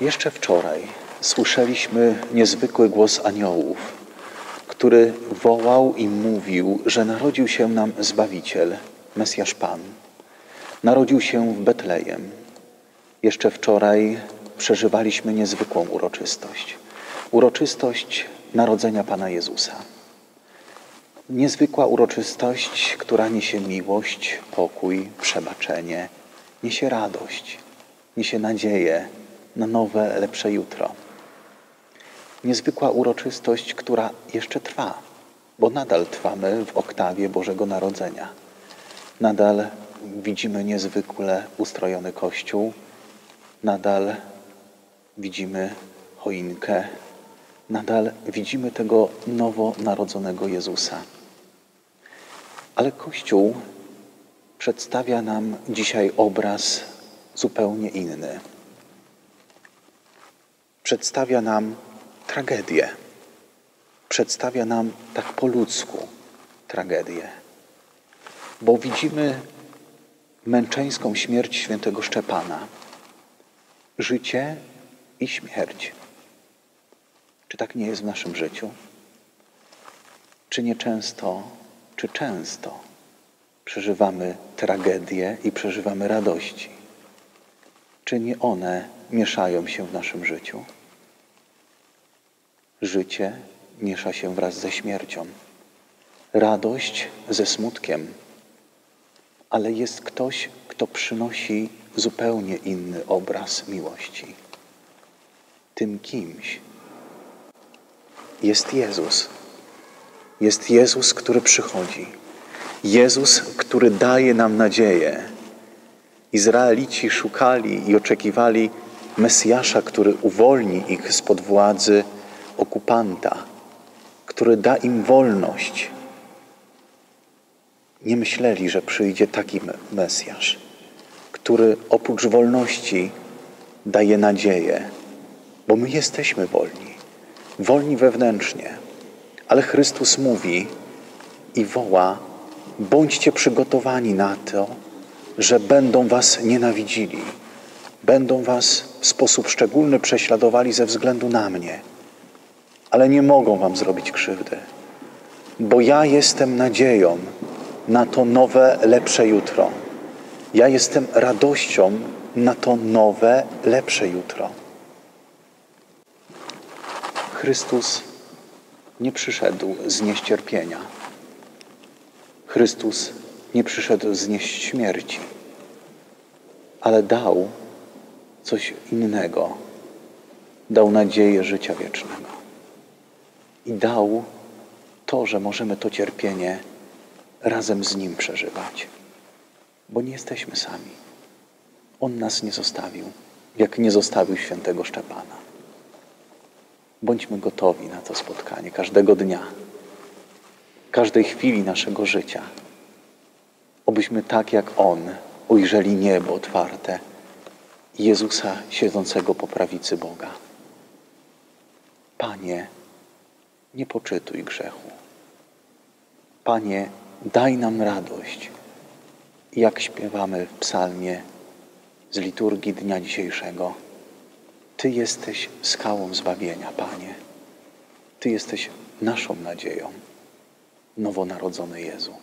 Jeszcze wczoraj słyszeliśmy niezwykły głos aniołów, który wołał i mówił, że narodził się nam Zbawiciel, Mesjasz Pan. Narodził się w Betlejem. Jeszcze wczoraj przeżywaliśmy niezwykłą uroczystość. Uroczystość narodzenia Pana Jezusa. Niezwykła uroczystość, która niesie miłość, pokój, przebaczenie, niesie radość, niesie nadzieję na nowe, lepsze jutro. Niezwykła uroczystość, która jeszcze trwa, bo nadal trwamy w oktawie Bożego Narodzenia. Nadal widzimy niezwykle ustrojony Kościół, nadal widzimy choinkę, nadal widzimy tego nowonarodzonego Jezusa. Ale Kościół przedstawia nam dzisiaj obraz zupełnie inny. Przedstawia nam tragedię. Przedstawia nam tak po ludzku tragedię. Bo widzimy męczeńską śmierć świętego Szczepana. Życie i śmierć. Czy tak nie jest w naszym życiu? Czy nieczęsto, czy często przeżywamy tragedię i przeżywamy radości? Czy nie one mieszają się w naszym życiu? Życie miesza się wraz ze śmiercią, radość ze smutkiem, ale jest ktoś, kto przynosi zupełnie inny obraz miłości. Tym kimś jest Jezus. Jest Jezus, który przychodzi. Jezus, który daje nam nadzieję. Izraelici szukali i oczekiwali Mesjasza, który uwolni ich spod władzy okupanta, który da im wolność. Nie myśleli, że przyjdzie taki Mesjasz, który oprócz wolności daje nadzieję, bo my jesteśmy wolni, wolni wewnętrznie, ale Chrystus mówi i woła: bądźcie przygotowani na to, że będą was nienawidzili, będą was w sposób szczególny prześladowali ze względu na mnie ale nie mogą Wam zrobić krzywdy, bo ja jestem nadzieją na to nowe, lepsze jutro. Ja jestem radością na to nowe, lepsze jutro. Chrystus nie przyszedł znieść cierpienia. Chrystus nie przyszedł znieść śmierci, ale dał coś innego. Dał nadzieję życia wiecznego i dał to, że możemy to cierpienie razem z Nim przeżywać, bo nie jesteśmy sami. On nas nie zostawił, jak nie zostawił świętego Szczepana. Bądźmy gotowi na to spotkanie każdego dnia, każdej chwili naszego życia, obyśmy tak jak On ujrzeli niebo otwarte Jezusa siedzącego po prawicy Boga. Panie, nie poczytuj grzechu. Panie, daj nam radość, jak śpiewamy w psalmie z liturgii dnia dzisiejszego. Ty jesteś skałą zbawienia, Panie. Ty jesteś naszą nadzieją, nowonarodzony Jezu.